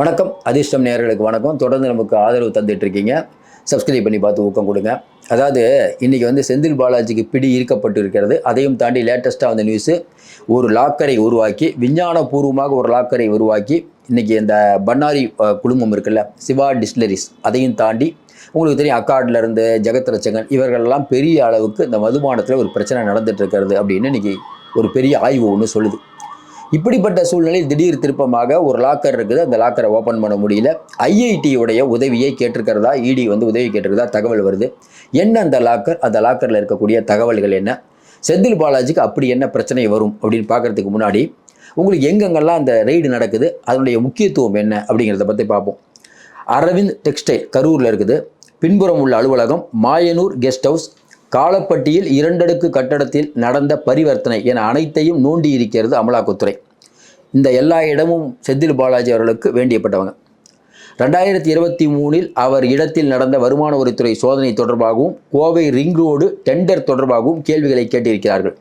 வணக்கம். அதிர்ஷ்டம் நேர்களுக்கு வணக்கம். தொடர்ந்து நமக்கு ஆதரவு தந்துட்டு இருக்கீங்க. சப்ஸ்கிரைப் பண்ணி பார்த்து ஊக்கம் கொடுங்க. அதாவது இன்றைக்கி வந்து செந்தில் பாலாஜிக்கு பிடி ஈர்க்கப்பட்டு இருக்கிறது அதையும் தாண்டி லேட்டஸ்ட்டாக வந்த நியூஸு ஒரு லாக்கரை உருவாக்கி விஞ்ஞானபூர்வமாக ஒரு லாக்கரை உருவாக்கி இன்றைக்கி இந்த பண்ணாரி குழுமம் இருக்குல்ல சிவா டிஸ்லரிஸ் அதையும் தாண்டி உங்களுக்கு தெரியும் அக்காட்லேருந்து ஜெகத் ரச்சகன் இவர்களெல்லாம் பெரிய அளவுக்கு இந்த மதுபானத்தில் ஒரு பிரச்சனை நடந்துகிட்டு இருக்கிறது அப்படின்னு இன்றைக்கி ஒரு பெரிய ஆய்வு ஒன்று சொல்லுது. இப்படிப்பட்ட சூழ்நிலையில் திடீர் திருப்பமாக ஒரு லாக்கர் இருக்குது. அந்த லாக்கரை ஓப்பன் பண்ண முடியல. ஐஐடியுடைய உதவியை கேட்டிருக்கிறதா? இடி வந்து உதவி கேட்டிருக்கிறதா? தகவல் வருது. என்ன அந்த லாக்கர் அந்த லாக்கரில் இருக்கக்கூடிய தகவல்கள் என்ன? செந்தில் பாலாஜிக்கு அப்படி என்ன பிரச்சனை வரும்? அப்படின்னு பார்க்கறதுக்கு முன்னாடி உங்களுக்கு எங்கெங்கெல்லாம் அந்த ரெய்டு நடக்குது? அதனுடைய முக்கியத்துவம் என்ன? அப்படிங்கிறத பற்றி பார்ப்போம். அரவிந்த் டெக்ஸ்டைல் கரூரில் இருக்குது. பின்புறம் உள்ள அலுவலகம் மாயனூர் கெஸ்ட் ஹவுஸ் காலப்பட்டியில் இரண்டடுக்கு கட்டடத்தில் நடந்த பரிவர்த்தனை என அனைத்தையும் நோண்டி இருக்கிறது அமலாக்கத்துறை. இந்த எல்லா இடமும் செந்தில் பாலாஜி அவர்களுக்கு வேண்டியப்பட்டவங்க. ரெண்டாயிரத்தி இருபத்தி மூணில் அவர் இடத்தில் நடந்த வருமான வரித்துறை சோதனை தொடர்பாகவும் கோவை ரிங் ரோடு டெண்டர் தொடர்பாகவும் கேள்விகளை கேட்டிருக்கிறார்கள்.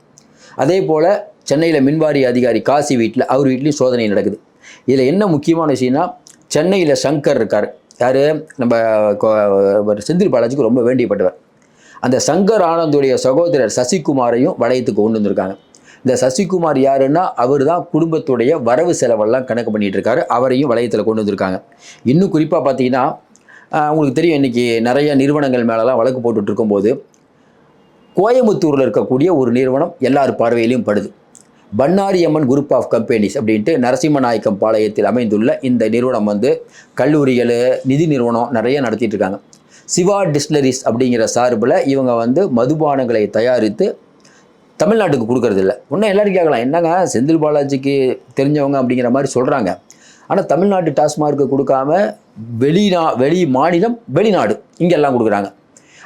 அதே போல் சென்னையில் மின்வாரிய அதிகாரி காசி வீட்டில் அவர் வீட்லேயும் சோதனை நடக்குது. இதில் என்ன முக்கியமான விஷயம்னா சென்னையில் சங்கர் இருக்கார். யார்? நம்ம செந்தில் பாலாஜிக்கு ரொம்ப வேண்டியப்பட்டவர். அந்த சங்கர் ஆனந்துடைய சகோதரர் சசிகுமாரையும் வளையத்துக்கு கொண்டு வந்திருக்காங்க. இந்த சசிகுமார் யாருன்னா அவர் தான் குடும்பத்துடைய வரவு செலவெல்லாம் கணக்கு பண்ணிட்டு இருக்காரு. அவரையும் வளையத்தில் கொண்டு வந்திருக்காங்க. இன்னும் குறிப்பாக பார்த்தீங்கன்னா உங்களுக்கு தெரியும் இன்றைக்கி நிறைய நிறுவனங்கள் மேலெலாம் வழக்கு போட்டுட்டு இருக்கும்போது கோயம்புத்தூரில் இருக்கக்கூடிய ஒரு நிறுவனம் எல்லார் பார்வையிலையும் படுது. Bannari Amman group of companies அப்படின்ட்டு நரசிம்மநாயக்கம் பாளையத்தில் அமைந்துள்ள இந்த நிறுவனம் வந்து கல்லூரிகள் நிதி நிறுவனம் நிறைய நடத்திட்டு இருக்காங்க. சிவா டிஸ்லரிஸ் அப்படிங்கிற சார்பில் இவங்க வந்து மதுபானங்களை தயாரித்து தமிழ்நாட்டுக்கு கொடுக்கறதில்ல. இன்னும் எல்லாரும் கேட்கலாம் என்னங்க செந்தில் பாலாஜிக்கு தெரிஞ்சவங்க அப்படிங்கிற மாதிரி சொல்கிறாங்க ஆனால் தமிழ்நாட்டு டாஸ்மார்க்கு கொடுக்காம வெளிநா வெளி மாநிலம் வெளிநாடு இங்கெல்லாம் கொடுக்குறாங்க.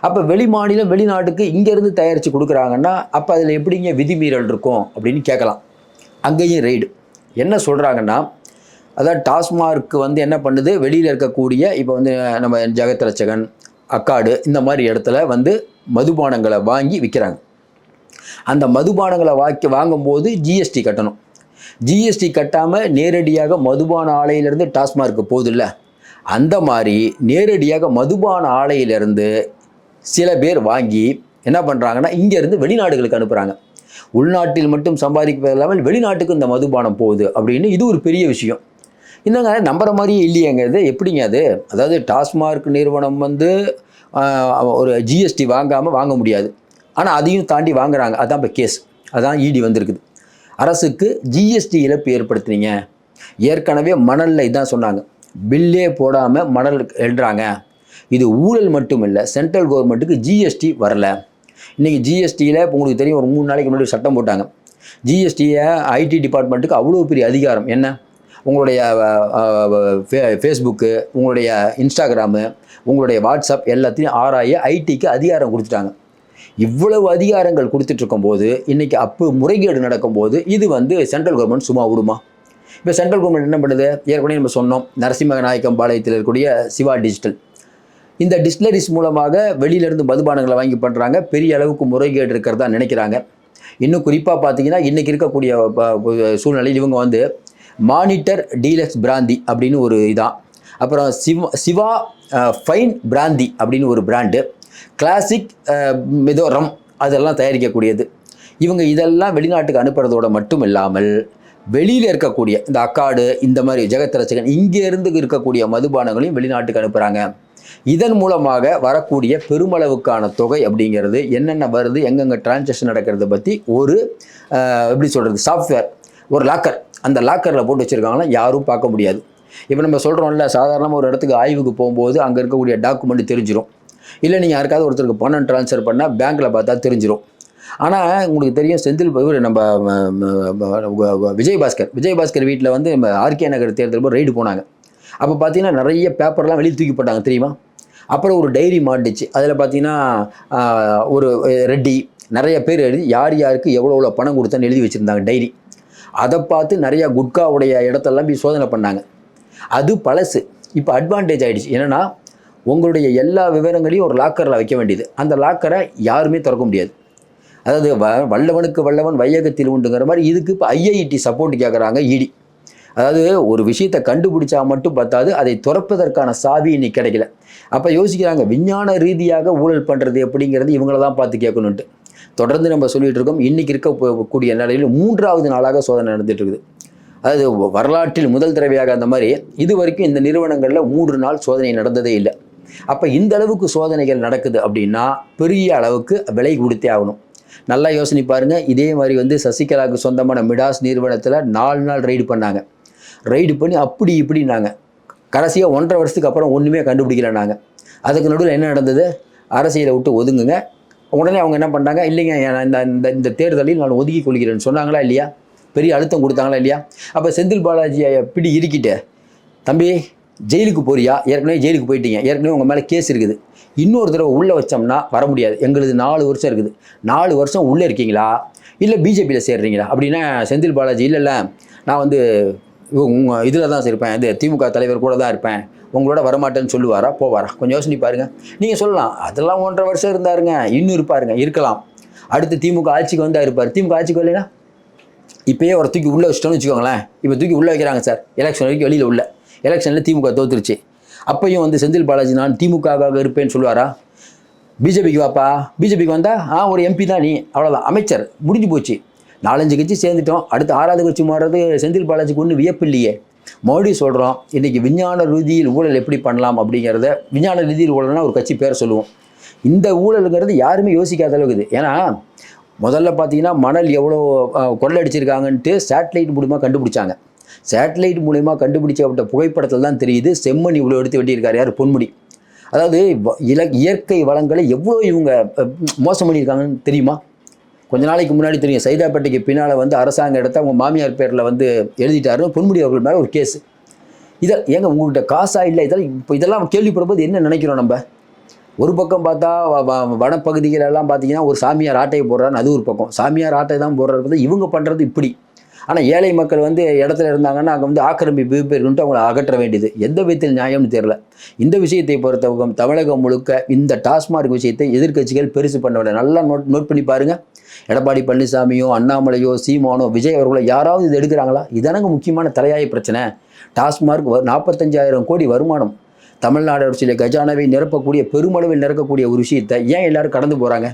அப்போ வெளி மாநிலம் வெளிநாட்டுக்கு இங்கேருந்து தயாரித்து கொடுக்குறாங்கன்னா அப்போ அதில் எப்படிங்க விதிமீறல் இருக்கும் அப்படின்னு கேட்கலாம். அங்கேயும் ரெய்டு. என்ன சொல்கிறாங்கன்னா அதான் டாஸ்மார்க் வந்து என்ன பண்ணுது? வெளியில் இருக்கக்கூடிய இப்போ வந்து நம்ம ஜெகத் ரச்சகன் அக்காடு இந்த மாதிரி இடத்துல வந்து மதுபானங்களை வாங்கி விற்கிறாங்க அந்த மதுபானங்களை வாக்கி வாங்கும்போது ஜிஎஸ்டி கட்டணும். ஜிஎஸ்டி கட்டாமல் நேரடியாக மதுபான ஆலையிலேருந்து டாஸ்மார்க்கு போதில்ல அந்த மாதிரி நேரடியாக மதுபான ஆலையிலேருந்து சில பேர் வாங்கி என்ன பண்ணுறாங்கன்னா இங்கேருந்து வெளிநாடுகளுக்கு அனுப்புகிறாங்க உள்நாட்டில் மட்டும் சம்பாதிப்பது இல்லாமல் வெளிநாட்டுக்கு இந்த மதுபானம் போகுது அப்படின்னு இது ஒரு பெரிய விஷயம். என்னங்க நம்புற மாதிரியே இல்லையேங்க இது எப்படிங்க அது? அதாவது டாஸ்மார்க் நிறுவனம் வந்து ஒரு ஜிஎஸ்டி வாங்காமல் வாங்க முடியாது. ஆனால் அதையும் தாண்டி வாங்குறாங்க. அதான் இப்போ கேஸ் அதான் இடி வந்திருக்குது. அரசுக்கு ஜிஎஸ்டி இழப்பு ஏற்படுத்துனீங்க. ஏற்கனவே மணலில் இதான் சொன்னாங்க. பில்லே போடாமல் மணல் எழுறாங்க இது ஊழல் மட்டும் இல்லை சென்ட்ரல் கவர்மெண்ட்டுக்கு ஜிஎஸ்டி வரல. இன்றைக்கி ஜிஎஸ்டியில் இப்போ உங்களுக்கு தெரியும் ஒரு மூணு நாளைக்கு முன்னாடி சட்டம் போட்டாங்க. ஜிஎஸ்டியை ஐடி டிபார்ட்மெண்ட்டுக்கு அவ்வளோ பெரிய அதிகாரம். என்ன? உங்களுடைய ஃபேஸ்புக்கு உங்களுடைய இன்ஸ்டாகிராமு உங்களுடைய வாட்ஸ்அப் எல்லாத்தையும் ஆராய ஐடிக்கு அதிகாரம் கொடுத்துட்டாங்க. இவ்வளவு அதிகாரங்கள் கொடுத்துட்ருக்கும் போது இன்றைக்கி அப்போ முறைகேடு நடக்கும்போது இது வந்து சென்ட்ரல் கவர்மெண்ட் சும்மா விடுமா? இப்போ சென்ட்ரல் கவர்மெண்ட் என்ன பண்ணுது? ஏற்கனவே நம்ம சொன்னோம் நரசிம்ம நாயக்கம் பாளையத்தில் இருக்கக்கூடிய சிவா டிஜிட்டல் இந்த டிஸ்டிலரிஸ் மூலமாக வெளியிலேருந்து மதுபானங்களை வாங்கி பண்ணுறாங்க பெரிய அளவுக்கு முறைகேடு இருக்கிறதா நினைக்கிறாங்க. இன்னும் குறிப்பாக பார்த்தீங்கன்னா இன்றைக்கி இருக்கக்கூடிய ப- சூழ்நிலையில் இவங்க வந்து மானிட்டர் டீலக்ஸ் பிராந்தி அப்படின்னு ஒரு இதான். அப்புறம் சிவா சிவா ஃபைன் பிராந்தி அப்படின்னு ஒரு பிராண்டு. கிளாசிக் மிதோரம் ரம் அதெல்லாம் தயாரிக்கக்கூடியது. இவங்க இதெல்லாம் வெளிநாட்டுக்கு அனுப்புறதோட மட்டும் இல்லாமல் வெளியில் இருக்கக்கூடிய இந்த அக்காடு இந்த மாதிரி ஜெகத் ரசிகன் இங்கேருந்து இருக்கக்கூடிய மதுபானங்களையும் வெளிநாட்டுக்கு அனுப்புகிறாங்க இதன் மூலமாக வரக்கூடிய பெருமளவுக்கான தொகை அப்படிங்கிறது என்னென்ன வருது எங்கெங்கே டிரான்சாக்ஷன் நடக்கிறத பற்றி ஒரு எப்படி சொல்கிறது சாஃப்ட்வேர் ஒரு லாக்கர் அந்த லாக்கரில் போட்டு வச்சுருக்காங்கன்னா யாரும் பார்க்க முடியாது. இப்போ நம்ம சொல்கிறோம்ல சாதாரணமாக ஒரு இடத்துக்கு ஆய்வுக்கு போகும்போது அங்கே இருக்கக்கூடிய டாக்குமெண்ட் தெரிஞ்சிரும். இல்லை நீங்கள் யாருக்காவது ஒருத்தருக்கு பணம் ட்ரான்ஸ்ஃபர் பண்ணால் பேங்க்கில் பார்த்தா தெரிஞ்சிடும் ஆனால் உங்களுக்கு தெரியும் செந்தில் இவர் நம்ம விஜயபாஸ்கர். விஜயபாஸ்கர் வீட்டில் வந்து நம்ம ஆர்கே நகர் தேர்தல் போது ரைடு போனாங்க. அப்போ பார்த்தீங்கன்னா நிறைய பேப்பர்லாம் வெளியே தூக்கி போட்டாங்க தெரியுமா? அப்புறம் ஒரு டைரி மாட்டுச்சு. அதில் பார்த்தீங்கன்னா ஒரு ரெட்டி நிறைய பேர் எழுதி யார் யாருக்கு எவ்வளோ எவ்வளோ பணம் கொடுத்தான்னு எழுதி வச்சுருந்தாங்க டைரி அதை பார்த்து நிறையா குட்காவுடைய இடத்தெல்லாம் போய் சோதனை பண்ணாங்க. அது பழசு. இப்போ அட்வான்டேஜ் ஆகிடுச்சு என்னென்னா உங்களுடைய எல்லா விவரங்களையும் ஒரு லாக்கரில் வைக்க வேண்டியது. அந்த லாக்கரை யாருமே திறக்க முடியாது. அதாவது வ வல்லவனுக்கு வல்லவன் வையகத்தில் உண்டுங்கிற மாதிரி இதுக்கு இப்போ ஐஐடி சப்போர்ட் கேட்குறாங்க இடி அதாவது ஒரு விஷயத்தை கண்டுபிடிச்சா மட்டும் பத்தாது அதை துறப்பதற்கான சாவி இன்னைக்கு கிடைக்கல. அப்போ யோசிக்கிறாங்க விஞ்ஞான ரீதியாக ஊழல் பண்ணுறது எப்படிங்கிறது இவங்கள தான் பார்த்து கேட்கணுன்ட்டு தொடர்ந்து நம்ம சொல்லிட்டு இருக்கோம். இன்னைக்கு இருக்கக்கூடிய நிலையில் மூன்றாவது நாளாக சோதனை நடந்துட்டு இருக்குது அதாவது வரலாற்றில் முதல் தடவையாக அந்த மாதிரி இது வரைக்கும் இந்த நிறுவனங்களில் மூன்று நாள் சோதனை நடந்ததே இல்லை. அப்போ இந்த அளவுக்கு சோதனைகள் நடக்குது அப்படின்னா பெரிய அளவுக்கு விலை கொடுத்தே ஆகணும். நல்லா யோசனை பாருங்கள் இதே மாதிரி வந்து சசிகலாவுக்கு சொந்தமான மிடாஸ் நிறுவனத்தில் நாலு நாள் ரைடு பண்ணாங்க. ரைடு பண்ணி அப்படி இப்படின்னாங்க. கடைசியாக ஒன்றரை வருஷத்துக்கு அப்புறம் ஒன்றுமே கண்டுபிடிக்கல நாங்கள் அதுக்கு நடுவில் என்ன நடந்தது? அரசியலை விட்டு ஒதுங்குங்க. உடனே அவங்க என்ன பண்ணாங்க இல்லைங்க நான் இந்த இந்த இந்த தேர்தலில் நான் ஒதுக்கி கொள்கிறேன்னு சொன்னாங்களா இல்லையா? பெரிய அழுத்தம் கொடுத்தாங்களா இல்லையா? அப்போ செந்தில் பாலாஜியை பிடி இறுக்கிட்டு தம்பி ஜெயிலுக்கு போறியா? ஏற்கனவே ஜெயிலுக்கு போயிட்டீங்க. ஏற்கனவே உங்கள் மேலே கேஸ் இருக்குது. இன்னொரு தடவை உள்ளே வச்சோம்னா வர முடியாது. எங்களுது நாலு வருஷம் இருக்குது. நாலு வருஷம் உள்ளே இருக்கீங்களா? இல்லை பிஜேபியில் சேர்றீங்களா? அப்படின்னா செந்தில் பாலாஜி இல்லைல்ல நான் வந்து உங்கள் இதில் தான் இருப்பேன். இது திமுக தலைவர் கூட தான் இருப்பேன். உங்களோட வரமாட்டேன்னு சொல்லுவாரா? போவாரா? கொஞ்சம் யோசனை பாருங்க. நீங்கள் சொல்லலாம் அதெல்லாம் ஒன்றரை வருஷம் இருந்தாருங்க. இன்னும் இருப்பாருங்க. இருக்கலாம். அடுத்து திமுக ஆட்சிக்கு வந்தா இருப்பார் திமுக ஆட்சிக்கு வரலைன்னா இப்போயே ஒரு தூக்கி உள்ளே வச்சிட்டோம்னு வச்சுக்கோங்களேன். இப்போ தூக்கி உள்ளே வைக்கிறாங்க சார். எலெக்ஷன் வரைக்கும் வெளியில் உள்ள. எலெக்ஷனில் திமுக தோத்துருச்சு. அப்பையும் வந்து செந்தில் பாலாஜி நான் திமுகவாக இருப்பேன்னு சொல்லுவாரா? பிஜேபிக்கு வாப்பா. பிஜேபிக்கு வந்தா ஆ ஒரு எம்பி தான் நீ. அவ்வளோதான் அமைச்சர் முடிஞ்சு போச்சு. நாலஞ்சு கட்சி சேர்ந்துட்டோம். அடுத்து ஆறாவது கட்சி மாறுறது செந்தில் பாலாஜிக்கு ஒன்றும் வியப்பு இல்லையே. மறுபடியும் சொல்கிறோம் இன்றைக்கி விஞ்ஞான ரீதியில் ஊழல் எப்படி பண்ணலாம்? அப்படிங்கிறத விஞ்ஞான ரீதியில் ஊழல்னா ஒரு கட்சி பேர் சொல்லுவோம். இந்த ஊழலுங்கிறது யாருமே யோசிக்காத அளவுக்கு இது. ஏன்னா முதல்ல பார்த்தீங்கன்னா மணல் எவ்வளோ கொள்ளடிச்சிருக்காங்கன்ட்டு சேட்டலைட் மூலிமா கண்டுபிடிச்சாங்க. சேட்டலைட் மூலிமா கண்டுபிடிச்சப்பட்ட புகைப்படத்தில் தான் தெரியுது செம்மண் இவ்வளோ எடுத்து வெட்டியிருக்காரு யார்? பொன்முடி. அதாவது இல இயற்கை வளங்களை எவ்வளோ இவங்க மோசம் பண்ணியிருக்காங்கன்னு தெரியுமா? கொஞ்ச நாளைக்கு முன்னாடி தெரியும் சைதாப்பேட்டைக்கு பின்னால் வந்து அரசாங்க இடத்த அவங்க மாமியார் பேரில் வந்து எழுதிட்டாரு பொன்முடி அவர்கள் மேலே ஒரு கேஸ் இதை ஏங்க உங்கள்கிட்ட காசா இல்லை? இதெல்லாம் இப்போ இதெல்லாம் கேள்விப்படும்போது என்ன நினைக்கிறோம் நம்ம? ஒரு பக்கம் பார்த்தா வ- வ- பார்த்தீங்கன்னா ஒரு சாமியார் ஆட்டையை போடுறான்னு அது ஒரு பக்கம். சாமியார் ஆட்டை தான் போடுறது பார்த்தா இவங்க பண்ணுறது இப்படி. ஆனால் ஏழை மக்கள் வந்து இடத்துல இருந்தாங்கன்னா அங்கே வந்து ஆக்கிரமிப்பு இருக்குன்ட்டு அவங்கள அகற்ற வேண்டியது. எந்த விதத்தில் நியாயம்னு தெரியல. இந்த விஷயத்தை பொறுத்தவரைக்கும் தமிழகம் முழுக்க இந்த டாஸ்மார்க் விஷயத்தை எதிர்க்கட்சிகள் பெருசு பண்ணவில்லை நல்லா நோட் நோட் பண்ணி பாருங்கள் எடப்பாடி பழனிசாமியோ அண்ணாமலையோ சீமானோ விஜய் அவர்களோ யாராவது இது எடுக்கிறாங்களா? இதானங்க முக்கியமான தலையாய பிரச்சனை. டாஸ்மார்க் நாற்பத்தஞ்சாயிரம் கோடி வருமானம். தமிழ்நாடு அரசியல் கஜானாவை நிரப்பக்கூடிய பெருமளவில் நிரப்பக்கூடிய ஒரு விஷயத்தை ஏன் எல்லாரும் கடந்து போகிறாங்க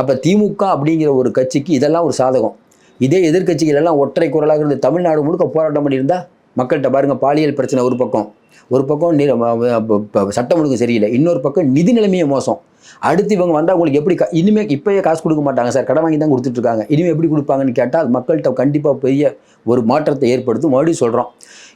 அப்போ திமுக அப்படிங்கிற ஒரு கட்சிக்கு இதெல்லாம் ஒரு சாதகம். இதே எதிர்க்கட்சிகள் எல்லாம் ஒற்றை குரலாக இருந்து தமிழ்நாடு முழுக்க போராட்டம் பண்ணியிருந்தா மக்கள்கிட்ட பாருங்க பாலியல் பிரச்சனை ஒரு பக்கம். ஒரு பக்கம் சட்டம் ஒழுங்கு சரியில்லை. இன்னொரு பக்கம் நிதி நிலைமையே மோசம். அடுத்து இவங்க வந்தால் உங்களுக்கு எப்படி கா- இனிமே இப்போயே காசு கொடுக்க மாட்டாங்க சார். கடன் வாங்கி தான் கொடுத்துட்டு இருக்காங்க இனிமேல் எப்படி கொடுப்பாங்கன்னு கேட்டால் அது மக்கள்கிட்ட கண்டிப்பாக பெரிய ஒரு மாற்றத்தை ஏற்படுத்தும். மறுபடியும் சொல்கிறோம்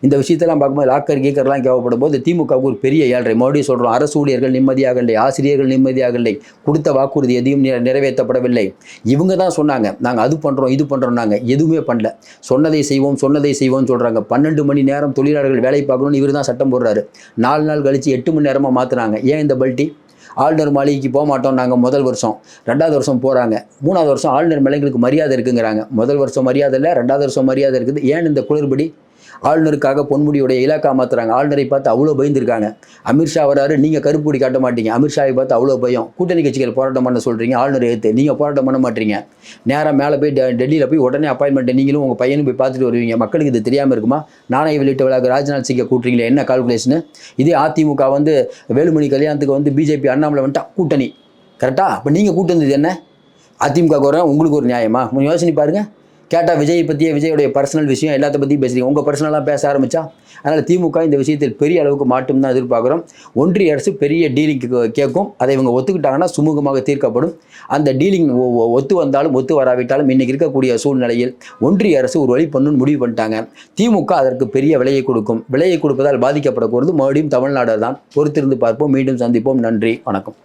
இந்த விஷயத்தெல்லாம் பார்க்கும்போது லாக்கர் கீக்கர்லாம் கேவப்படும் போது திமுகவுக்கு ஒரு பெரிய ஏழரை. மறுபடியும் சொல்கிறோம் அரசு ஊழியர்கள் நிம்மதியாக இல்லை ஆசிரியர்கள் நிம்மதியாக இல்லை கொடுத்த வாக்குறுதி எதையும் நிறைவேற்றப்படவில்லை. இவங்க தான் சொன்னாங்க நாங்கள் அது பண்ணுறோம் இது பண்ணுறோம்னாங்க எதுவுமே பண்ணல. சொன்னதை செய்வோம் சொன்னதை செய்வோம்னு சொல்கிறாங்க பன்னெண்டு மணி நேரம் தொழிலாளர்கள் வேலை பார்க்கணும்னு இவர் தான் சட்டம் போடுறாரு. நாலு நாள் கழித்து எட்டு மணி நேரமாக மாற்றுறாங்க ஏன் இந்த பல்ட்டி? ஆளுநர் மாளிகைக்கு போக மாட்டோம் நாங்கள் முதல் வருஷம். ரெண்டாவது வருஷம் போகிறாங்க மூணாவது வருஷம் ஆளுநர் மேலைங்களுக்கு மரியாதை இருக்குங்கிறாங்க. முதல் வருஷம் மரியாதை இல்லை ரெண்டாவது வருஷம் மரியாதை இருக்குது. ஏன் இந்த குளிர்படி? ஆளுநருக்காக பொன்முடியுடைய இலாக்கா மாத்துறாங்க ஆளுநரை பார்த்து அவ்வளோ பயந்துருக்காங்க. அமித்ஷா வராரு நீங்கள் கருப்புடி காட்ட மாட்டீங்க. அமித்ஷாவை பார்த்து அவ்வளோ பயம். கூட்டணி கட்சிகள் போராட்டம் பண்ண சொல்கிறீங்க ஆளுநர் ஏற்று நீங்கள் போராட்டம் பண்ண மாட்டீங்க. நேராக மேலே போய் டெல்லியில் போய் உடனே அப்பாயின்மெண்ட் நீங்களும் உங்கள் பையனும் போய் பார்த்துட்டு வருவீங்க. மக்களுக்கு இது தெரியாமல் இருக்குமா? நாணய வெளியிட்ட விழாக்கு ராஜ்நாத் சிங்கை கூட்டுறீங்களே என்ன கால்குலேஷனு இதே அதிமுக வந்து வேலுமணி கல்யாணத்துக்கு வந்து பிஜேபி அண்ணாமலை வந்துட்டா கூட்டணி. கரெக்டாக அப்போ நீங்கள் கூட்டு வந்தது என்ன? அதிமுக குறை உங்களுக்கு ஒரு நியாயமா? கொஞ்சம் யோசனை பாருங்கள் கேட்டால் விஜய் பற்றிய விஜயோடைய பர்சனல் விஷயம் எல்லாத்த பற்றியும் பேசுகிறீங்க உங்கள் பர்சனலாக பேச ஆரம்பிச்சா அதனால் திமுக இந்த விஷயத்தில் பெரிய அளவுக்கு மாட்டும் தான் எதிர்பார்க்குறோம். ஒன்றிய அரசு பெரிய டீலிங் கேட்கும். அதை இவங்க ஒத்துக்கிட்டாங்கன்னா சுமூகமாக தீர்க்கப்படும். அந்த டீலிங் ஒத்து வந்தாலும் ஒத்து வராவிட்டாலும் இன்றைக்கி இருக்கக்கூடிய சூழ்நிலையில் ஒன்றிய அரசு ஒரு வழி பண்ணுன்னு முடிவு பண்ணிட்டாங்க. திமுக அதற்கு பெரிய விலையை கொடுக்கும். விலையை கொடுப்பதால் பாதிக்கப்படக்கூடாது. மறுபடியும் தமிழ்நாடு தான். பொறுத்திருந்து பார்ப்போம். மீண்டும் சந்திப்போம். நன்றி. வணக்கம்.